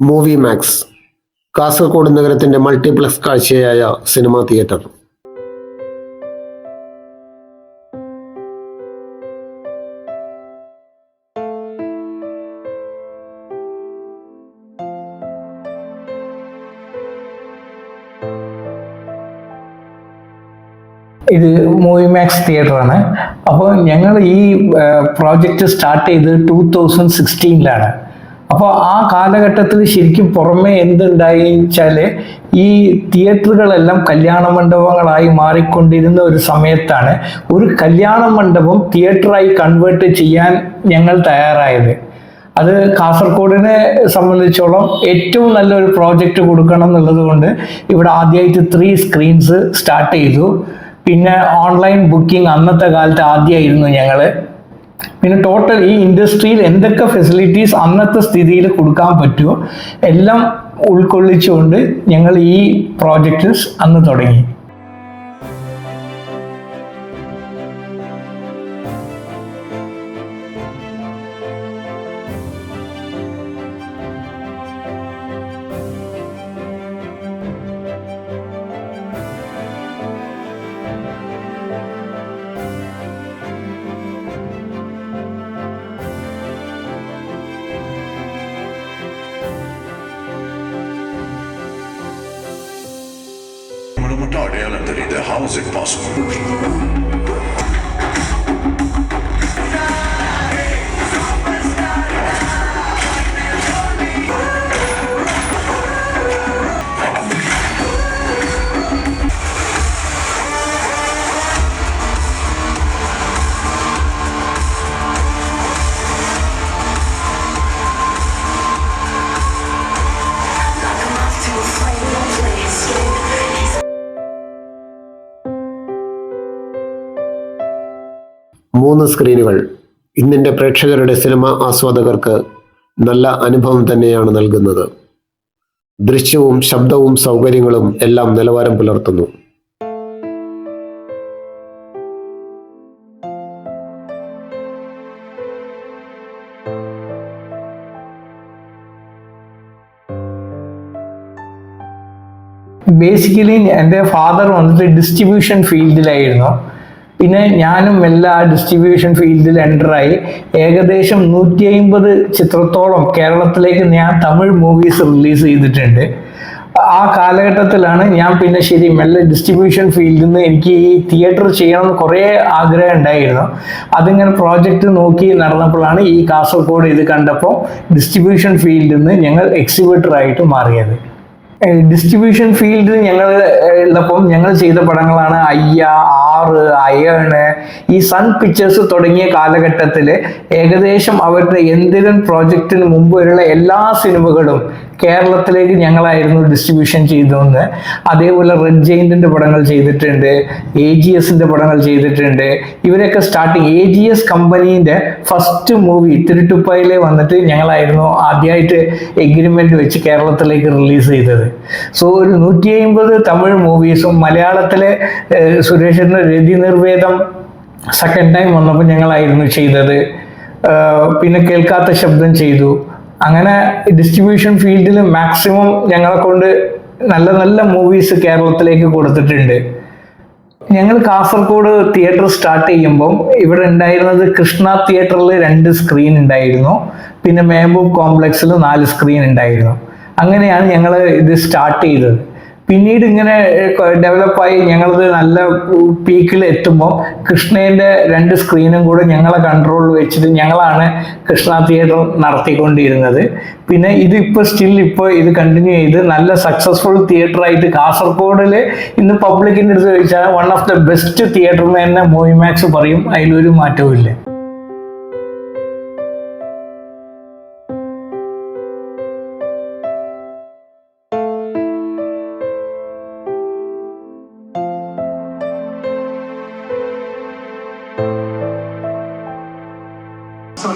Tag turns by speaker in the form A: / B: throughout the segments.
A: Movie max Kasaragod നഗരത്തിന്റെ multiplex കാഴ്ചയായ cinema theatre
B: ഇത് മൂവി മാക്സ് തിയേറ്ററാണ് അപ്പോൾ ഞങ്ങൾ ഈ പ്രോജക്റ്റ് സ്റ്റാർട്ട് ചെയ്ത് ടൂ തൗസൻഡ് സിക്സ്റ്റീനിലാണ് അപ്പോൾ ആ കാലഘട്ടത്തിൽ ശരിക്കും പുറമെ എന്തുണ്ടായി വെച്ചാൽ ഈ തിയേറ്ററുകളെല്ലാം കല്യാണ മണ്ഡപങ്ങളായി മാറിക്കൊണ്ടിരുന്ന ഒരു സമയത്താണ് ഒരു കല്യാണ മണ്ഡപം തിയേറ്ററായി കൺവേർട്ട് ചെയ്യാൻ ഞങ്ങൾ തയ്യാറായത്. അത് കാസർഗോഡിനെ സംബന്ധിച്ചോളം ഏറ്റവും നല്ലൊരു പ്രോജക്റ്റ് കൊടുക്കണം എന്നുള്ളത് കൊണ്ട് ഇവിടെ ആദ്യമായിട്ട് ത്രീ സ്ക്രീൻസ് സ്റ്റാർട്ട് ചെയ്തു. പിന്നെ ഓൺലൈൻ ബുക്കിംഗ് അന്നത്തെ കാലത്ത് ആദ്യമായിരുന്നു ഞങ്ങൾ പിന്നെ ടോട്ടൽ ഈ ഇൻഡസ്ട്രിയിൽ എന്തൊക്കെ ഫെസിലിറ്റീസ് അന്നത്തെ സ്ഥിതിയിൽ കൊടുക്കാൻ പറ്റുമോ എല്ലാം ഉൾക്കൊള്ളിച്ചുകൊണ്ട് ഞങ്ങൾ ഈ പ്രോജക്റ്റ് അന്ന് തുടങ്ങി.
C: calendar in possible.
A: മൂന്ന് സ്ക്രീനുകൾ ഇന്നിന്റെ പ്രേക്ഷകരുടെ സിനിമ ആസ്വാദകർക്ക് നല്ല അനുഭവം തന്നെയാണ് നൽകുന്നത്. ദൃശ്യവും ശബ്ദവും സൗകര്യങ്ങളും എല്ലാം നിലവാരം പുലർത്തുന്നു.
B: ബേസിക്കലി എന്റെ ഫാദർ വന്നിട്ട് ഡിസ്ട്രിബ്യൂഷൻ ഫീൽഡിലായിരുന്നു പിന്നെ ഞാനും എല്ലാ ഡിസ്ട്രിബ്യൂഷൻ ഫീൽഡിൽ എന്ററായി ഏകദേശം നൂറ്റി അമ്പത് ചിത്രത്തോളം കേരളത്തിലേക്ക് ഞാൻ തമിഴ് മൂവീസ് റിലീസ് ചെയ്തിട്ടുണ്ട്. ആ കാലഘട്ടത്തിലാണ് ഞാൻ പിന്നെ ശരി മെല്ലെ ഡിസ്ട്രിബ്യൂഷൻ ഫീൽഡിൽ നിന്ന് എനിക്ക് ഈ തിയേറ്റർ ചെയ്യണമെന്ന് കുറേ ആഗ്രഹം ഉണ്ടായിരുന്നു. അതിങ്ങനെ പ്രോജക്റ്റ് നോക്കി നടന്നപ്പോഴാണ് ഈ കാസർഗോഡ് ഇത് കണ്ടപ്പോൾ ഡിസ്ട്രിബ്യൂഷൻ ഫീൽഡിൽ നിന്ന് ഞങ്ങൾ എക്സിബിറ്ററായിട്ട് മാറിയത്. ഡിസ്ട്രിബ്യൂഷൻ ഫീൽഡിൽ ഞങ്ങൾ ഉള്ളപ്പം ഞങ്ങൾ ചെയ്ത പടങ്ങളാണ് അയ്യ ആറ് അയേണ് ഈ സൺ പിക്ചേഴ്സ് തുടങ്ങിയ കാലഘട്ടത്തിൽ ഏകദേശം അവരുടെ എന്തിനും പ്രോജക്റ്റിന് മുമ്പ് വരെയുള്ള എല്ലാ സിനിമകളും കേരളത്തിലേക്ക് ഞങ്ങളായിരുന്നു ഡിസ്ട്രിബ്യൂഷൻ ചെയ്തതെന്ന്. അതേപോലെ റെഡ് ജെയിന്റിന്റെ പടങ്ങൾ ചെയ്തിട്ടുണ്ട് എ ജി എസിന്റെ പടങ്ങൾ ചെയ്തിട്ടുണ്ട്. ഇവരൊക്കെ സ്റ്റാർട്ടിങ് എ ജി എസ് കമ്പനീന്റെ ഫസ്റ്റ് മൂവി തിരുട്ടുപ്പായിലെ വന്നിട്ട് ഞങ്ങളായിരുന്നു ആദ്യമായിട്ട് എഗ്രിമെന്റ് വെച്ച് കേരളത്തിലേക്ക് റിലീസ് ചെയ്തത്. സോ ഒരു നൂറ്റി അമ്പത് തമിഴ് മൂവീസും മലയാളത്തിലെ സുരേഷിന്റെ രതി നിർവേദം സെക്കൻഡ് ടൈം വന്നപ്പോൾ ഞങ്ങളായിരുന്നു ചെയ്തത്. പിന്നെ കേൾക്കാത്ത ശബ്ദം ചെയ്തു. അങ്ങനെ ഡിസ്ട്രിബ്യൂഷൻ ഫീൽഡിൽ മാക്സിമം ഞങ്ങളെ കൊണ്ട് നല്ല നല്ല മൂവീസ് കേരളത്തിലേക്ക് കൊടുത്തിട്ടുണ്ട്. ഞങ്ങൾ കാസർഗോഡ് തിയേറ്റർ സ്റ്റാർട്ട് ചെയ്യുമ്പം ഇവിടെ ഉണ്ടായിരുന്നത് കൃഷ്ണ തിയേറ്ററിൽ രണ്ട് സ്ക്രീൻ ഉണ്ടായിരുന്നു. പിന്നെ മേമ്പൂബ് കോംപ്ലക്സിൽ നാല് സ്ക്രീൻ ഉണ്ടായിരുന്നു. അങ്ങനെയാണ് ഞങ്ങൾ ഇത് സ്റ്റാർട്ട് ചെയ്തത്. പിന്നീട് ഇങ്ങനെ ഡെവലപ്പായി ഞങ്ങളത് നല്ല പീക്കിൽ എത്തുമ്പോൾ കൃഷ്ണേന്റെ രണ്ട് സ്ക്രീനും കൂടെ ഞങ്ങളെ കൺട്രോളിൽ വെച്ചിട്ട് ഞങ്ങളാണ് കൃഷ്ണ തിയേറ്റർ നടത്തിക്കൊണ്ടിരുന്നത്. പിന്നെ ഇത് സ്റ്റിൽ ഇപ്പോൾ ഇത് കണ്ടിന്യൂ ചെയ്ത് നല്ല സക്സസ്ഫുൾ തിയേറ്റർ ആയിട്ട് കാസർഗോഡിൽ ഇന്ന് പബ്ലിക്കിന്റെ അടുത്ത് ചോദിച്ചാൽ one of the best theatre എന്ന് തന്നെ മൂവി മാക്സ് പറയും അതിലൊരു മാറ്റവും ഇല്ല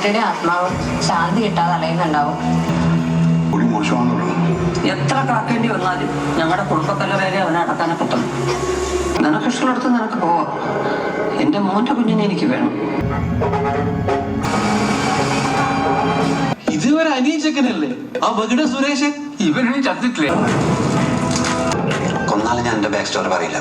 D: സുട്ടിയുടെ ആത്മാവ് ശാന്തി കിട്ടാതെ അലയുന്നുണ്ടാവും.
E: എത്ര കാക്കേണ്ടി വന്നാലും ഞങ്ങളുടെ കുടുംബക്കല്ലറയിലെ അവനെ അടക്കാനെ പറ്റും നിനക്കിഷ്ടമുള്ളടത്ത് നിനക്ക് പോവാം. എന്റെ മോന്റെ കുഞ്ഞിനെ എനിക്ക് വേണം.
F: ഇതുവരെ അനീച്ച ആ ബഗിട സുരേഷ് ഇവരെ ചത്തിട്ടില്ലേ.
G: കൊന്നാലും ഞാൻ എന്റെ ബാക്ക് സ്റ്റോറി പറയില്ല.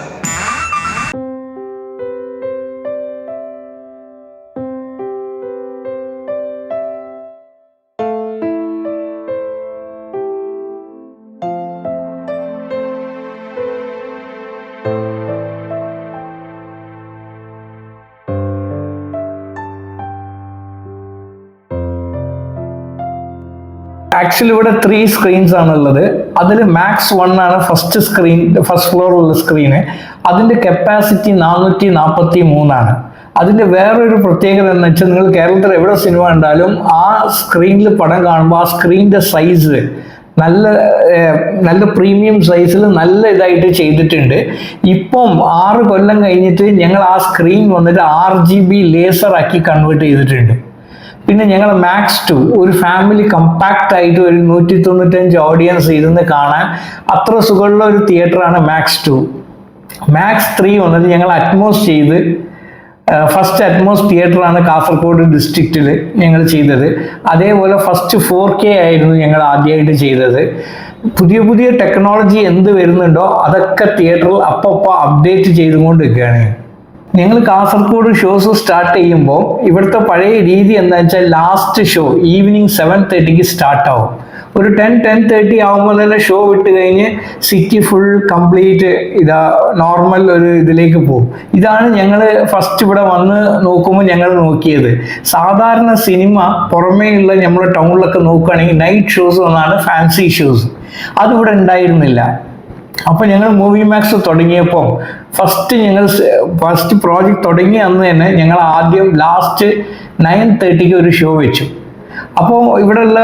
B: ആക്ച്വലി ഇവിടെ ത്രീ സ്ക്രീൻസ് ആണുള്ളത്. അതിൽ മാക്സ് വൺ ആണ് ഫസ്റ്റ് സ്ക്രീൻ ഫസ്റ്റ് ഫ്ലോറിലുള്ള സ്ക്രീന് അതിന്റെ കപ്പാസിറ്റി നാനൂറ്റി നാൽപ്പത്തി മൂന്നാണ് അതിന്റെ വേറൊരു പ്രത്യേകത എന്ന് വെച്ചാൽ നിങ്ങൾ കേരളത്തിൽ എവിടെ സിനിമ കണ്ടാലും ആ സ്ക്രീനിൽ പടം കാണുമ്പോൾ ആ സ്ക്രീനിന്റെ സൈസ് നല്ല നല്ല പ്രീമിയം സൈസിൽ നല്ല ഇതായിട്ട് ചെയ്തിട്ടുണ്ട്. ഇപ്പം ആറ് കൊല്ലം കഴിഞ്ഞിട്ട് ഞങ്ങൾ ആ സ്ക്രീൻ വന്നിട്ട് ആർ ജി ബി ലേസർ ആക്കി കൺവേർട്ട് ചെയ്തിട്ടുണ്ട്. പിന്നെ ഞങ്ങൾ മാക്സ് ടു ഒരു ഫാമിലി കമ്പാക്റ്റ് ആയിട്ട് ഒരു നൂറ്റി തൊണ്ണൂറ്റഞ്ച് ഓഡിയൻസ് ഇരുന്ന് കാണാൻ അത്ര സുഖമുള്ള ഒരു തിയേറ്ററാണ് മാക്സ് ടു മാക്സ് ത്രീ വന്നത് ഞങ്ങൾ അറ്റ്മോസ് ചെയ്ത് ഫസ്റ്റ് അറ്റ്മോസ് തിയേറ്ററാണ് കാസർഗോഡ് ഡിസ്ട്രിക്റ്റിൽ ഞങ്ങൾ ചെയ്തത്. അതേപോലെ ഫസ്റ്റ് ഫോർ കെ ആയിരുന്നു ഞങ്ങൾ ആദ്യമായിട്ട് ചെയ്തത്. പുതിയ പുതിയ ടെക്നോളജി എന്ത് വരുന്നുണ്ടോ അതൊക്കെ തിയേറ്ററിൽ അപ്പോൾ അപ്ഡേറ്റ് ചെയ്തുകൊണ്ടിരിക്കുകയാണ്. ഞങ്ങൾ കാസർഗോഡ് ഷോസ് സ്റ്റാർട്ട് ചെയ്യുമ്പോൾ ഇവിടുത്തെ പഴയ രീതി എന്താ വെച്ചാൽ ലാസ്റ്റ് ഷോ ഈവനിങ് സെവൻ തേർട്ടിക്ക് സ്റ്റാർട്ട് ആവും. ഒരു ടെൻ ടെൻ തേർട്ടി ആകുമ്പോൾ തന്നെ ഷോ വിട്ട് കഴിഞ്ഞ് സിറ്റി ഫുൾ കംപ്ലീറ്റ് ഇതാ നോർമൽ ഒരു ഇതിലേക്ക് പോകും. ഇതാണ് ഞങ്ങൾ ഫസ്റ്റ് ഇവിടെ വന്ന് നോക്കുമ്പോൾ ഞങ്ങൾ നോക്കിയത്. സാധാരണ സിനിമ പുറമേയുള്ള നമ്മുടെ ടൗണിലൊക്കെ നോക്കുകയാണെങ്കിൽ നൈറ്റ് ഷോസ് ഒന്നാണ് ഫാൻസി ഷോസ് അതിവിടെ ഉണ്ടായിരുന്നില്ല. അപ്പൊ ഞങ്ങൾ മൂവി മാക്സ് തുടങ്ങിയപ്പോൾ ഫസ്റ്റ് ഞങ്ങൾ ഫസ്റ്റ് പ്രോജക്റ്റ് തുടങ്ങിയ അന്ന് തന്നെ ഞങ്ങൾ ആദ്യം ലാസ്റ്റ് നയൻ തേർട്ടിക്ക് ഒരു ഷോ വെച്ചു. അപ്പോൾ ഇവിടെയുള്ള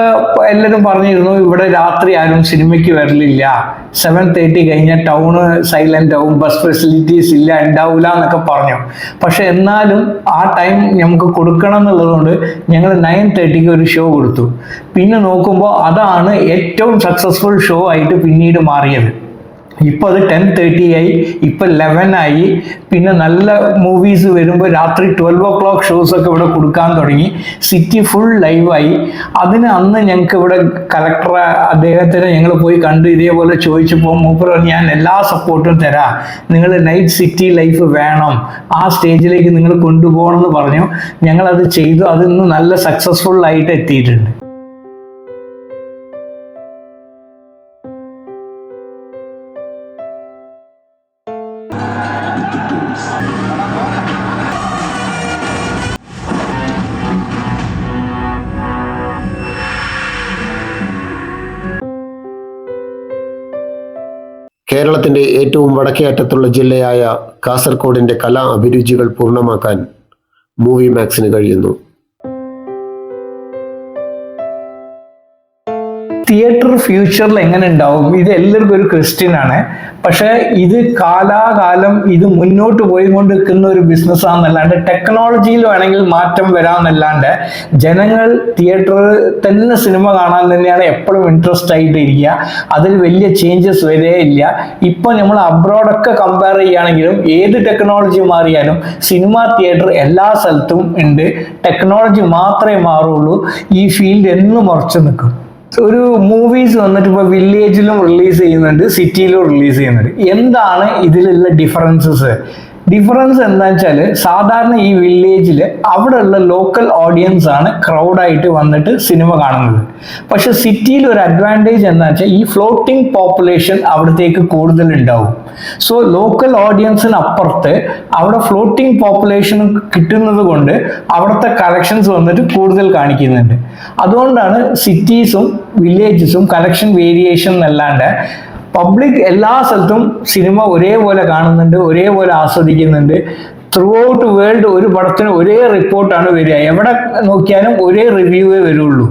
B: എല്ലാവരും പറഞ്ഞിരുന്നു ഇവിടെ രാത്രി ആരും സിനിമയ്ക്ക് വരലില്ല. സെവൻ തേർട്ടി കഴിഞ്ഞാൽ ടൗണ് സൈലന്റ് ആവും ബസ് ഫെസിലിറ്റീസ് ഇല്ല ഉണ്ടാവില്ല എന്നൊക്കെ പറഞ്ഞു. പക്ഷെ എന്നാലും ആ ടൈം നമുക്ക് കൊടുക്കണം എന്നുള്ളതുകൊണ്ട് ഞങ്ങൾ നയൻ തേർട്ടിക്ക് ഒരു ഷോ കൊടുത്തു. പിന്നെ നോക്കുമ്പോൾ അതാണ് ഏറ്റവും സക്സസ്ഫുൾ ഷോ ആയിട്ട് പിന്നീട് മാറിയത്. ഇപ്പോൾ അത് ടെൻ തേർട്ടി ആയി ഇപ്പം ലെവൻ ആയി. പിന്നെ നല്ല മൂവീസ് വരുമ്പോൾ രാത്രി ട്വൽവ് ഓ ക്ലോക്ക് ഒക്കെ ഇവിടെ കൊടുക്കാൻ തുടങ്ങി. സിറ്റി ഫുൾ ലൈവായി അതിന് അന്ന് ഞങ്ങൾക്ക് ഇവിടെ കലക്ടർ അദ്ദേഹത്തിനെ ഞങ്ങൾ പോയി കണ്ട് ഇതേപോലെ ചോദിച്ചപ്പോൾ മൂപ്പർ ഞാൻ എല്ലാ സപ്പോർട്ടും തരാം. നിങ്ങൾ നൈറ്റ് സിറ്റി ലൈഫ് വേണം. ആ സ്റ്റേജിലേക്ക് നിങ്ങൾ കൊണ്ടുപോകണം എന്ന് പറഞ്ഞു. ഞങ്ങളത് ചെയ്തു. അതിന്ന് നല്ല സക്സസ്ഫുൾ ആയിട്ട് എത്തിയിട്ടുണ്ട്.
A: കേരളത്തിന്റെ ഏറ്റവും വടക്കേ അറ്റത്തുള്ള ജില്ലയായ കാസർഗോഡിന്റെ കലാ അഭിരുചികൾ പൂർണമാക്കാൻ മൂവി മാക്സിന് കഴിയുന്നു.
B: തിയേറ്റർ ഫ്യൂച്ചറിൽ എങ്ങനെ ഉണ്ടാവും? ഇത് എല്ലാവർക്കും ഒരു ക്വസ്റ്റ്യൻ ആണ്. പക്ഷേ ഇത് കാലാകാലം ഇത് മുന്നോട്ട് പോയിക്കൊണ്ടിരിക്കുന്ന ഒരു ബിസിനസ് ആണെന്നല്ലാണ്ട് ടെക്നോളജിയിൽ വേണമെങ്കിൽ മാറ്റം വരാമെന്നല്ലാണ്ട് ജനങ്ങൾ തിയേറ്ററിൽ തന്നെ സിനിമ കാണാൻ തന്നെയാണ് എപ്പോഴും ഇൻട്രസ്റ്റ് ആയിട്ട് ഇരിക്കുക അതിൽ വലിയ ചേഞ്ചസ് വരേ ഇല്ല. ഇപ്പൊ നമ്മൾ അബ്രോഡൊക്കെ കമ്പയർ ചെയ്യുകയാണെങ്കിലും ഏത് ടെക്നോളജി മാറിയാലും സിനിമ തിയേറ്റർ എല്ലാ സ്ഥലത്തും ഉണ്ട്. ടെക്നോളജി മാത്രമേ മാറുള്ളൂ. ഈ ഫീൽഡ് എന്നും ഉറച്ചു നിൽക്കും. ഒരു മൂവീസ് വന്നിട്ട് ഇപ്പോൾ വില്ലേജിലും റിലീസ് ചെയ്യുന്നുണ്ട് സിറ്റിയിലും റിലീസ് ചെയ്യുന്നുണ്ട്. എന്താണ് ഇതിലുള്ള ഡിഫറൻസസ് ഡിഫറൻസ് എന്താ വെച്ചാൽ സാധാരണ ഈ വില്ലേജിൽ അവിടെയുള്ള ലോക്കൽ ഓഡിയൻസ് ആണ് ക്രൗഡായിട്ട് വന്നിട്ട് സിനിമ കാണുന്നത്. പക്ഷെ സിറ്റിയിൽ ഒരു അഡ്വാന്റേജ് എന്താ വെച്ചാൽ ഈ ഫ്ലോട്ടിംഗ് പോപ്പുലേഷൻ അവിടത്തേക്ക് കൂടുതൽ ഉണ്ടാവും. സോ ലോക്കൽ ഓഡിയൻസിന് അപ്പുറത്ത് അവിടെ ഫ്ലോട്ടിംഗ് പോപ്പുലേഷൻ കിട്ടുന്നത് കൊണ്ട് അവിടുത്തെ കളക്ഷൻസ് വന്നിട്ട് കൂടുതൽ കാണിക്കുന്നുണ്ട്. അതുകൊണ്ടാണ് സിറ്റീസും വില്ലേജസും കളക്ഷൻ വേരിയേഷൻ എന്നല്ലാണ്ട് പബ്ലിക് എല്ലാ സ്ഥലത്തും സിനിമ ഒരേപോലെ കാണുന്നുണ്ട് ഒരേപോലെ ആസ്വദിക്കുന്നുണ്ട്. ത്രൂ ഔട്ട് വേൾഡ് ഒരു പടത്തിന് ഒരേ റിപ്പോർട്ടാണ് വരിക. എവിടെ നോക്കിയാലും ഒരേ റിവ്യൂവേ വരുള്ളൂ.